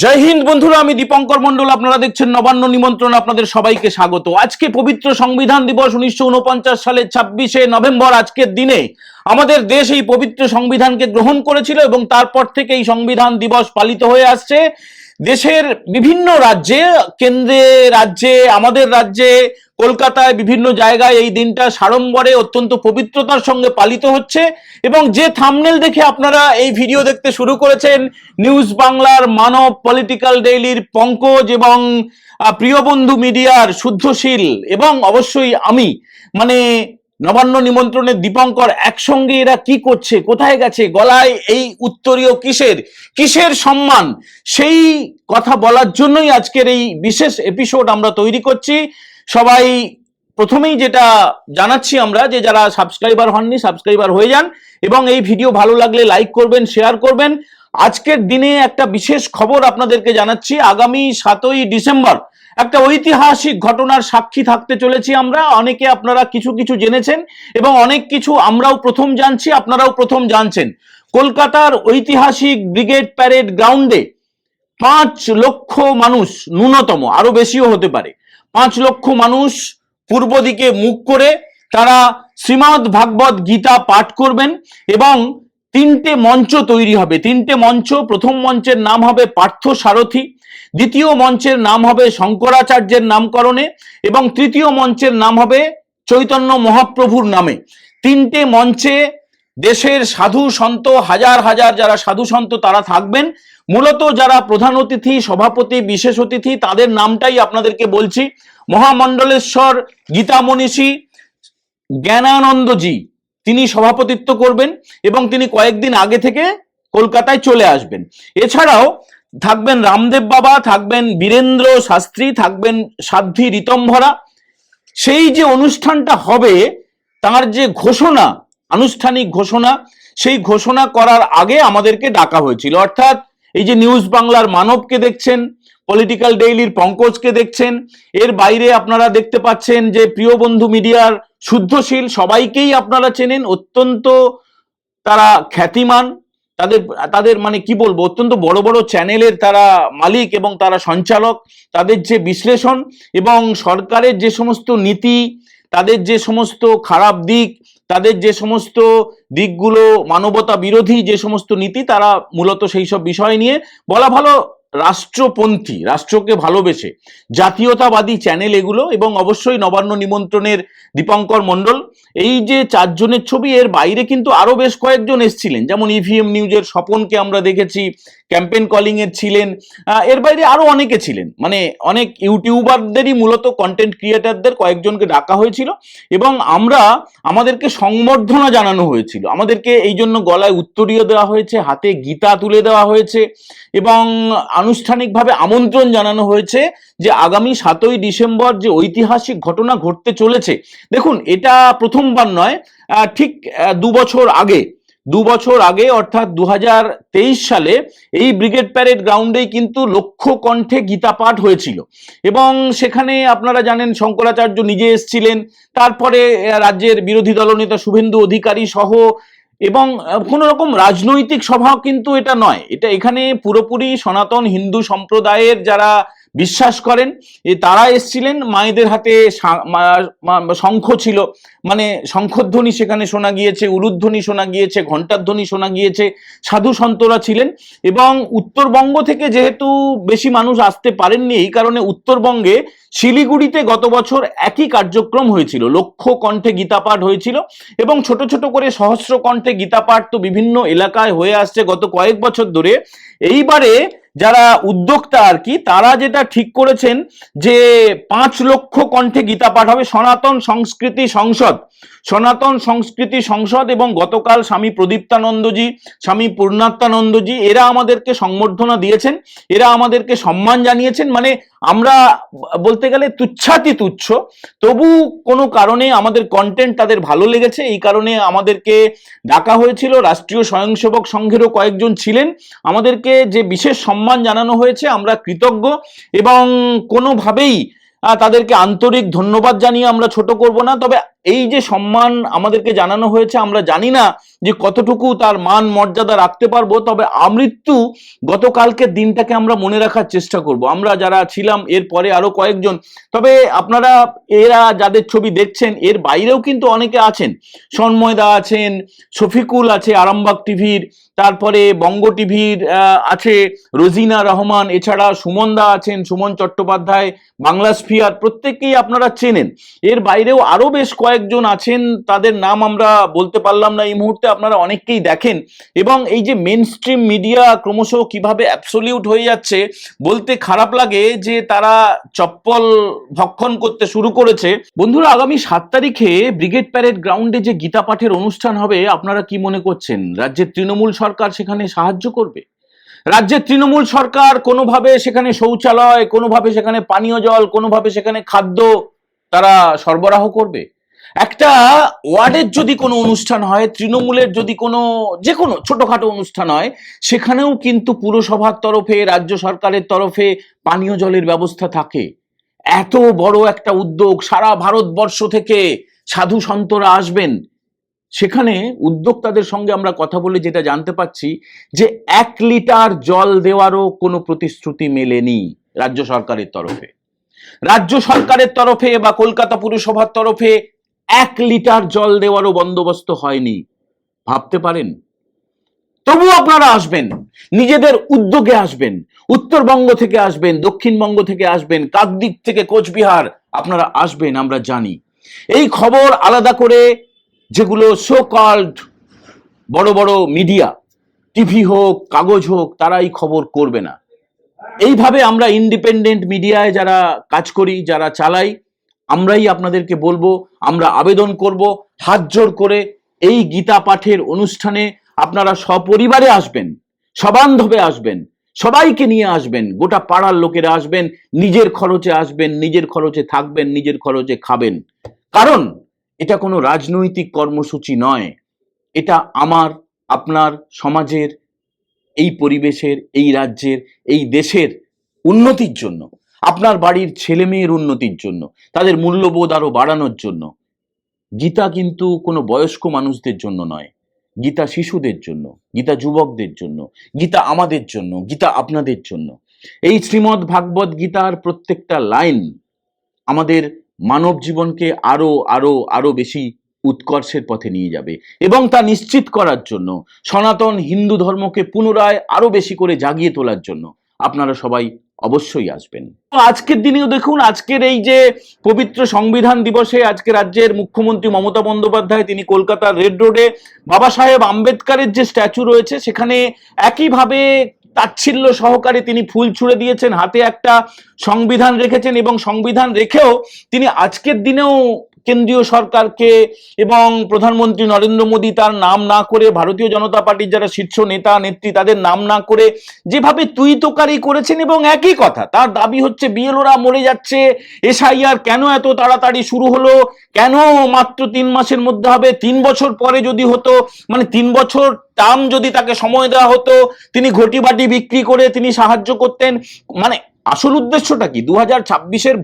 জয় হিন্দ বন্ধুরা, আমি দীপঙ্কর মন্ডল আপনারা দেখছেন নবান্ন নিমন্ত্রণ, আপনাদের সবাইকে স্বাগত। আজকে পবিত্র সংবিধান দিবস উনিশশো উনপঞ্চাশ সালের ছাব্বিশে নভেম্বর, আজকের দিনে আমাদের দেশ এই পবিত্র সংবিধানকে গ্রহণ করেছিল এবং তারপর থেকে এই সংবিধান দিবস পালিত হয়ে আসছে। দেশের বিভিন্ন রাজ্যে কেন্দ্রে রাজ্যে আমাদের রাজ্যে কলকাতায় বিভিন্ন জায়গায় এই দিনটা সাড়ম্বরে অত্যন্ত পবিত্রতার সঙ্গে পালিত হচ্ছে এবং যে থামনেল দেখে আপনারা এই ভিডিও দেখতে শুরু করেছেন নিউজ বাংলার মানব পলিটিক্যাল ডেইলির পঙ্কজ এবং আহ, প্রিয় বন্ধু মিডিয়ার শুদ্ধশীল এবং অবশ্যই আমি মানে নবান্ন নিমন্ত্রণের দীপঙ্কর একসঙ্গে এরা কি করছে? কোথায় গেছে? গলায় এই উত্তরীয় কিসের? কিসের সম্মান? সেই কথা বলার জন্যই আজকের এই বিশেষ এপিসোড আমরা তৈরি করছি। সবাই প্রথমেই যেটা জানাচ্ছি আমরা যে যারা সাবস্ক্রাইবার হননি সাবস্ক্রাইবার হয়ে যান এবং এই ভিডিও ভালো লাগলে লাইক করবেন শেয়ার করবেন। আজকের দিনে একটা বিশেষ খবর আপনাদেরকে জানাচ্ছি। আগামী সাতই ডিসেম্বর একটা ঐতিহাসিক ঘটনার সাক্ষী থাকতে চলেছি আমরা। অনেকে আপনারা কিছু কিছু জেনেছেন এবং অনেক কিছু আমরাও প্রথম জানছি, আপনারাও প্রথম জানছেন। কলকাতার ঐতিহাসিক ব্রিগেড প্যারেড গ্রাউন্ডে পাঁচ লক্ষ মানুষ, ন্যূনতম, আরও বেশিও হতে পারে, পাঁচ লক্ষ মানুষ পূর্ব দিকে মুখ করে তারা শ্রীমদ্ ভাগবত গীতা পাঠ করবেন এবং তিনটে মঞ্চ তৈরি হবে। তিনটে মঞ্চ, প্রথম মঞ্চের নাম হবে পার্থ সারথী, দ্বিতীয় মঞ্চের নাম হবে শঙ্করাচার্যের নামকরণে, এবং তৃতীয় মঞ্চের নাম হবে চৈতন্য মহাপ্রভুর নামে। তিনটে মঞ্চে দেশের সাধু সন্ত, হাজার হাজার যারা সাধু সন্ত তারা থাকবেন। মূলত যারা প্রধান অতিথি, সভাপতি, বিশেষ অতিথি, তাদের নামটাই আপনাদেরকে বলছি। মহামণ্ডলেশ্বর গীতা মনীষী জ্ঞানানন্দজি। তিনি সভাপতিত্ব করবেন এবং তিনি কয়েকদিন আগে থেকে কলকাতায় চলে আসবেন। এছাড়াও থাকবেন রামদেব বাবা, থাকবেন বীরেন্দ্র শাস্ত্রী, থাকবেন সাধ্বী ঋতম্ভরা। সেই যে অনুষ্ঠানটা হবে, তার যে ঘোষণা, আনুষ্ঠানিক ঘোষণা, সেই ঘোষণা করার আগে আমাদেরকে ডাকা হয়েছিল। অর্থাৎ এই যে নিউজ বাংলার মানবকে দেখছেন, পলিটিক্যাল ডেইলির পঙ্কজকে দেখছেন, এর বাইরে আপনারা দেখতে পাচ্ছেন যে প্রিয় বন্ধু মিডিয়ার শুদ্ধশীল, সবাইকেই আপনারা চেনেন, অত্যন্ত তারা খ্যাতিমান, তাদের তাদের মানে কি বলব, অত্যন্ত বড় বড় চ্যানেলের তারা মালিক এবং তারা সঞ্চালক, তাদের যে বিশ্লেষণ এবং সরকারের যে সমস্ত নীতি, তাদের যে সমস্ত খারাপ দিক, তাদের যে সমস্ত দিকগুলো মানবতা বিরোধী যে সমস্ত নীতি, তারা মূলত সেই সব বিষয় নিয়ে বলা ভালো রাষ্ট্রপন্থী, রাষ্ট্রকে ভালোবেসে। জাতীয়তাবাদী চ্যানেল এগুলো এবং অবশ্যই নবান্ন নিমন্ত্রণের দীপঙ্কর মণ্ডল। এই যে চারজনের ছবি, এর বাইরে কিন্তু আরও বেশ কয়েকজন এসছিলেন। যেমন ইভিএম নিউজের স্বপনকে আমরা দেখেছি ক্যাম্পেন কলিং এর ছিলেন এর বাইরে আরও অনেকে ছিলেন। মানে অনেক ইউটিউবারদেরই মূলত কন্টেন্ট ক্রিয়েটারদের কয়েকজনকে ডাকা হয়েছিল এবং আমরা, আমাদেরকে সংবর্ধনা জানানো হয়েছিল। আমাদেরকে এই জন্য গলায় উত্তরীয় দেওয়া হয়েছে, হাতে গীতা তুলে দেওয়া হয়েছে এবং আনুষ্ঠানিকভাবে আমন্ত্রণ জানানো হয়েছে যে আগামী সাতই ডিসেম্বর যে ঐতিহাসিক ঘটনা ঘটতে চলেছে, দেখুন এটা প্রথমবার নয় ঠিক দু বছর আগে, দু বছর আগে অর্থাৎ দু হাজার তেইশ সালে এই ব্রিগেড প্যারেড গ্রাউন্ডেই কিন্তু লক্ষ কণ্ঠে গীতা পাঠ হয়েছিল। এবং সেখানে আপনারা জানেন শঙ্করাচার্য নিজে এসেছিলেন, তারপরে রাজ্যের বিরোধী দলনেতা শুভেন্দু অধিকারী সহ এবং কোনো রকম রাজনৈতিক সভা কিন্তু এটা নয়। এটা এখানে পুরোপুরি সনাতন হিন্দু সম্প্রদায়ের যারা বিশ্বাস করেন তারা এসছিলেন, মায়েদের হাতে শঙ্খ ছিল। মানে শঙ্খধ্বনি সেখানে শোনা গিয়েছে উলুধ্বনি শোনা গিয়েছে, ঘণ্টাধ্বনি শোনা গিয়েছে, সাধু সন্তরা ছিলেন এবং উত্তরবঙ্গ থেকে যেহেতু বেশি মানুষ আসতে পারেননি, এই কারণে উত্তরবঙ্গে শিলিগুড়িতে গত বছর একই কার্যক্রম হয়েছিল। লক্ষ কণ্ঠে গীতাপাঠ হয়েছিল এবং ছোট ছোট করে সহস্র কণ্ঠে গীতাপাঠ তো বিভিন্ন এলাকায় হয়ে আসছে। গত কয়েক বছর ধরে এইবারে যারা উদ্যোক্তা আর কি, তারা যেটা ঠিক করেছেন যে পাঁচ লক্ষ কণ্ঠে গীতা পাঠ হবে। সনাতন সংস্কৃতি সংসদ। সনাতন সংস্কৃতি সংসদ এবং গতকাল স্বামী প্রদীপ্তানন্দজি, স্বামী পূর্ণাত্মানন্দজি, এরা আমাদেরকে সংবর্ধনা দিয়েছেন। এরা আমাদেরকে সম্মান জানিয়েছেন। মানে আমরা বলতে গেলে তুচ্ছাতি তুচ্ছ, তবু কোনো কারণে আমাদের কন্টেন্ট তাদের ভালো লেগেছে, এই কারণে আমাদেরকে ডাকা হয়েছিল। রাষ্ট্রীয় স্বয়ংসেবক সংঘেরও কয়েকজন ছিলেন। আমাদেরকে যে বিশেষ সম্মান জানানো হয়েছে, আমরা কৃতজ্ঞ এবং কোনোভাবেই তাদেরকে আন্তরিক ধন্যবাদ জানিয়ে আমরা ছোট করব না। তবে এই যে সম্মান আমাদেরকে জানানো হয়েছে, আমরা জানি না যে কতটুকু তার মান মর্যাদা রাখতে পারব, তবে আমৃত্যু গতকালকের দিনটাকে আমরা মনে রাখার চেষ্টা করব। আমরা যারা ছিলাম, এর পরে আরও কয়েকজন, তবে আপনারা, এরা যাদের ছবি দেখছেন, এর বাইরেও কিন্তু অনেকে আছেন। সন্ময়দা আছেন, শফিকুল আছে আরামবাগ টিভির, তারপরে বঙ্গ টিভির আছে রোজিনা রহমান, এছাড়া সুমনদা আছেন, সুমন চট্টোপাধ্যায়, বাংলা স্ফিয়ার প্রত্যেককেই আপনারা চেনেন। এর বাইরেও আরও বেশ কয়েকজন আছেন, তাদের নাম আমরা বলতে পারলাম না। এই মুহূর্তে আপনারা অনেককেই দেখেন। এবং এই যে মেন স্ট্রিম মিডিয়া ক্রমশ কীভাবে অ্যাবসলিউট হয়ে যাচ্ছে, বলতে খারাপ লাগে যে তারা চপ্পল ভক্ষণ করতে শুরু করেছে। বন্ধুরা, আগামী সাত তারিখে ব্রিগেড প্যারেড গ্রাউন্ডে যে গীতা পাঠের অনুষ্ঠান হবে, আপনারা কি মনে করছেন? রাজ্যের তৃণমূল সরকার সেখানে সাহায্য করবে? রাজ্যের তৃণমূল সরকার কোনোভাবে সেখানে শৌচালয়, কোনোভাবে সেখানে পানীয় জল, কোনোভাবে সেখানে খাদ্য তারা সরবরাহ করবে? একটা ওয়ার্ডের যদি কোনো অনুষ্ঠান হয়, তৃণমূলের যদি কোনো যে কোনো ছোটখাটো অনুষ্ঠান হয়, সেখানেও কিন্তু পুরসভার তরফে, রাজ্য সরকারের তরফে পানীয় জলের ব্যবস্থা থাকে। এত বড় একটা উদ্যোগ, সারা ভারতবর্ষ থেকে সাধু সন্তরা আসবেন। সেখানে উদ্যোক্তাদের সঙ্গে আমরা কথা বলে যেটা জানতে পাচ্ছি যে, এক লিটার জল দেওয়ারও কোনো প্রতিশ্রুতি মেলেনি রাজ্য সরকারের তরফে। রাজ্য সরকারের তরফে বা কলকাতা পুরসভার তরফে এক লিটার জল দেওয়ারও বন্দোবস্ত হয়নি। ভাবতে পারেন? তবু আপনারা আসবেন, নিজেদের উদ্যোগে আসবেন, উত্তরবঙ্গ থেকে আসবেন, দক্ষিণবঙ্গ থেকে আসবেন কাকদিক থেকে কোচবিহার, আপনারা আসবেন, আমরা জানি। এই খবর আলাদা করে যেগুলো সো কল্ড বড় বড় মিডিয়া, টিভি হোক, কাগজ হোক, তারা এই খবর করবে না। এইভাবে আমরা ইন্ডিপেন্ডেন্ট মিডিয়ায় যারা কাজ করি, যারা চালাই আমরাই আপনাদেরকে বলব, আমরা আবেদন করব, হাত জোর করে এই গীতা পাঠের অনুষ্ঠানে আপনারা সপরিবারে আসবেন, সবান্ধবে আসবেন, সবাইকে নিয়ে আসবেন, গোটা পাড়ার লোকেরা আসবেন, নিজের খরচে আসবেন, নিজের খরচে থাকবেন, নিজের খরচে খাবেন। কারণ এটা কোনো রাজনৈতিক কর্মসূচি নয়, এটা আমার, আপনার সমাজের, এই পরিবেশের, এই রাজ্যের, এই দেশের উন্নতির জন্য। আপনার বাড়ির ছেলে মেয়ের উন্নতির জন্য, তাদের মূল্যবোধ আরও বাড়ানোর জন্য। গীতা কিন্তু কোনো বয়স্ক মানুষদের জন্য নয়। গীতা শিশুদের জন্য, গীতা যুবকদের জন্য, গীতা আমাদের জন্য, গীতা আপনাদের জন্য। এই শ্রীমদ্ ভাগবত গীতার প্রত্যেকটা লাইন আমাদের মানব জীবনকে আরও আরও আরও বেশি উৎকর্ষের পথে নিয়ে যাবে এবং তা নিশ্চিত করার জন্য, সনাতন হিন্দু ধর্মকে পুনরায় আরও বেশি করে জাগিয়ে তোলার জন্য আপনারা সবাই অবশ্যই আসবেন। আজকের দিনেও দেখুন, আজকের এই যে পবিত্র সংবিধান দিবসে আজকে রাজ্যের মুখ্যমন্ত্রী মমতা বন্দ্যোপাধ্যায়, তিনি কলকাতার রেড রোডে বাবা সাহেব আম্বেদকারের যে স্ট্যাচু রয়েছে, সেখানে একইভাবে তাচ্ছিল্য সহকারে তিনি ফুল ছুড়ে দিয়েছেন, হাতে একটা সংবিধান রেখেছেন এবং সংবিধান রেখেও তিনি আজকের দিনেও কেন্দ্রীয় সরকারকে এবং প্রধানমন্ত্রী নরেন্দ্র মোদী তার নাম না করে, ভারতীয় জনতা পার্টির যারা শীর্ষ নেতা, নেত্রী তাদের নাম না করে যেভাবে তুই করেছেন এবং একই কথা, তার দাবি হচ্ছে বিএলওরা মরে যাচ্ছে, এসআইআর কেন এত তাড়াতাড়ি শুরু হলো, কেন মাত্র তিন মাসের মধ্যে হবে, তিন বছর পরে যদি হতো মানে তিন বছর টার্ম যদি তাকে সময় দেওয়া হতো, তিনি ঘটি বাটি বিক্রি করে তিনি সাহায্য করতেন মানে আসল উদ্দেশ্যটা কি? দু হাজার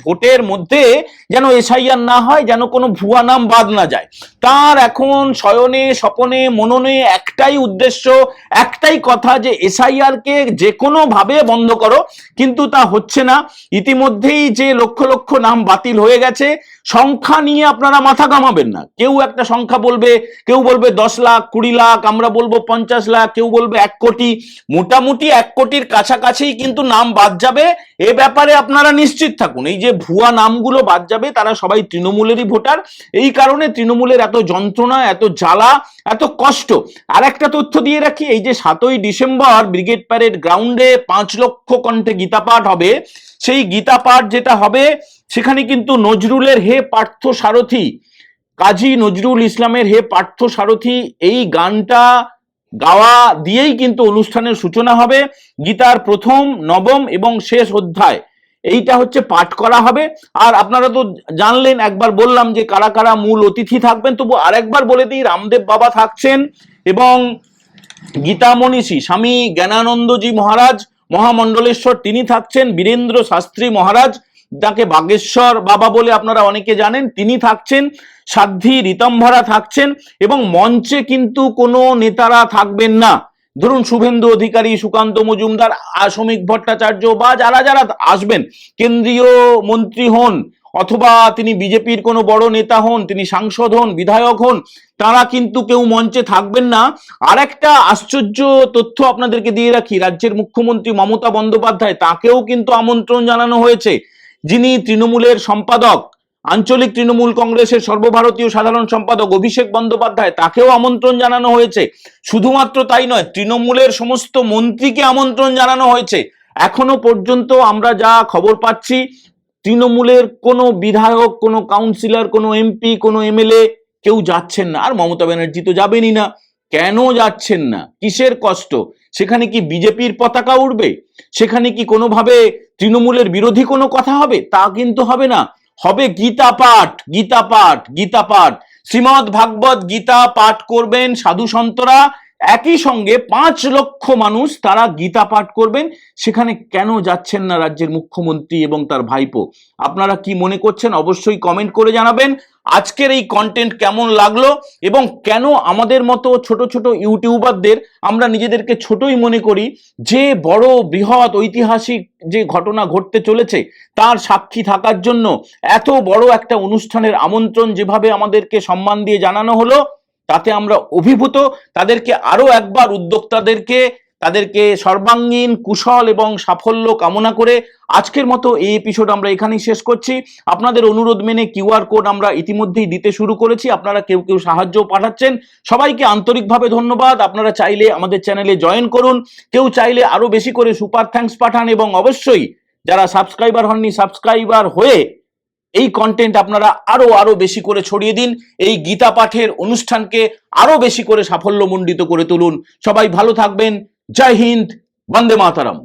ভোটের মধ্যে যেন এসআইআর না হয়, যেন কোনো ভুয়া নাম বাদ না যায়। তার এখন শয়নে, স্বপনে, মননে একটাই উদ্দেশ্য, একটাই কথা যে এসআইআর কে যে কোনো ভাবে বন্ধ করো। কিন্তু তা হচ্ছে না। ইতিমধ্যেই যে লক্ষ লক্ষ নাম বাতিল হয়ে গেছে, সংখ্যা নিয়ে আপনারা মাথা ঘামাবেন না। কেউ একটা সংখ্যা বলবে, কেউ বলবে দশ লাখ, কুড়ি লাখ, আমরা বলব পঞ্চাশ লাখ, কেউ বলবে এক কোটি। মোটামুটি এক কোটির কাছাকাছি কিন্তু নাম বাদ যাবে। এ ব্যাপারে আপনারা নিশ্চিত থাকুন। এই যে ভুয়া নামগুলো বাদ যাবে, তারা সবাই তৃণমূলেরই ভোটার। এই কারণে তৃণমূলের এত যন্ত্রণা, এত জ্বালা, এত কষ্ট। আর একটা তথ্য দিয়ে রাখি, এই যে সাতই ডিসেম্বর ব্রিগেড প্যারেড গ্রাউন্ডে পাঁচ লক্ষ কণ্ঠে গীতা পাঠ হবে। সেই গীতা পাঠ যেটা হবে, সেখানে কিন্তু নজরুলের হে পার্থ সারথী, কাজী নজরুল ইসলামের হে পার্থ সারথী, এই গানটা গাওয়া দিয়েই কিন্তু অনুষ্ঠানের সূচনা হবে। গীতার প্রথম, নবম এবং শেষ অধ্যায়। এইটা হচ্ছে পাঠ করা হবে। আর আপনারা তো জানলেন, একবার বললাম যে কারা কারা মূল অতিথি থাকবেন, তবু আরেকবার বলে দিই, রামদেব বাবা থাকছেন এবং গীতা মনীষী স্বামী জ্ঞানানন্দজি মহারাজ, মহামণ্ডলেশ্বর, তিনি থাকছেন, বীরেন্দ্র শাস্ত্রী মহারাজ যাকে বাগেশ্বর বাবা বলে আপনারা অনেকে জানেন, তিনি থাকছেন, সাধ্বী রীতম্ভরা থাকছেন এবং মঞ্চে কিন্তু কোনো নেতারা থাকবেন না। ধরুন শুভেন্দু অধিকারী, সুকান্ত মজুমদার, আশমিক ভট্টাচার্য বা যারা যারা আসবেন, কেন্দ্রীয় মন্ত্রী হন অথবা তিনি বিজেপির কোনো বড় নেতা হন, তিনি সাংসদ হন, বিধায়ক হন, তারা কিন্তু কেউ মঞ্চে থাকবেন না। আর একটা আশ্চর্য তথ্য আপনাদেরকে দিয়ে রাখি, রাজ্যের মুখ্যমন্ত্রী মমতা বন্দ্যোপাধ্যায় তাকেও কিন্তু আমন্ত্রণ জানানো হয়েছে। যিনি তৃণমূলের সম্পাদক, আঞ্চলিক তৃণমূল কংগ্রেসের সর্বভারতীয় সাধারণ সম্পাদক অভিষেক বন্দ্যোপাধ্যায়, তাকেও আমন্ত্রণ জানানো হয়েছে। শুধুমাত্র তাই নয়, তৃণমূলের সমস্ত মন্ত্রীকে আমন্ত্রণ জানানো হয়েছে। এখনও পর্যন্ত আমরা যা খবর পাচ্ছি, তৃণমূলের কোনো বিধায়ক, কোনো কাউন্সিলর, কোনো এমপি, কোনো এমএলএ কেউ যাচ্ছেন না। আর মমতা ব্যানার্জি তো যাবেনই না। কেন যাচ্ছেন না? কিসের কষ্ট? সেখানে কি বিজেপির পতাকা উঠবে সেখানে কি কোনোভাবে তৃণমূলের বিরোধী কোনো কথা হবে? তা কিন্তু হবে না। হবে গীতা পাঠ গীতা পাঠ গীতা পাঠ। শ্রীমৎ ভাগবত গীতা পাঠ করবেন সাধু সন্তরা। একই সঙ্গে পাঁচ লক্ষ মানুষ তারা গীতা পাঠ করবেন। সেখানে কেন যাচ্ছেন না রাজ্যের মুখ্যমন্ত্রী এবং তার ভাইপো? আপনারা কি মনে করছেন? অবশ্যই কমেন্ট করে জানাবেন। আজকের এই কন্টেন্ট কেমন লাগল এবং কেন আমাদের মতো ছোট ছোট ইউটিউবারদের আমরা নিজেদেরকে ছোটই মনে করি যে বড় বৃহৎ ঐতিহাসিক যে ঘটনা ঘটতে চলেছে তার সাক্ষী থাকার জন্য এত বড় একটা অনুষ্ঠানের আমন্ত্রণ যেভাবে আমাদেরকে সম্মান দিয়ে জানানো হলো, তাতে আমরা অভিভূত। তাদেরকে আরও একবার উদ্যোক্তাদেরকে তাদেরকে সর্বাঙ্গীন, কুশল এবং সাফল্য কামনা করে আজকের মতো এই এপিসোড আমরা এখানেই শেষ করছি। আপনাদের অনুরোধ মেনে কিউআর কোড আমরা ইতিমধ্যেই দিতে শুরু করেছি। আপনারা কেউ কেউ সাহায্য পাঠাচ্ছেন। সবাইকে আন্তরিকভাবে ধন্যবাদ। আপনারা চাইলে আমাদের চ্যানেলে জয়েন করুন। কেউ চাইলে আরও বেশি করে সুপার থ্যাঙ্কস পাঠান এবং অবশ্যই যারা সাবস্ক্রাইবার হননি সাবস্ক্রাইবার হয়ে এই কন্টেন্ট আপনারা আরও আরও বেশি করে ছড়িয়ে দিন। এই গীতা পাঠের অনুষ্ঠানকে আরও বেশি করে সাফল্যমণ্ডিত করে তুলুন। সবাই ভালো থাকবেন। জয় হিন্দ বন্দে মাতারাম।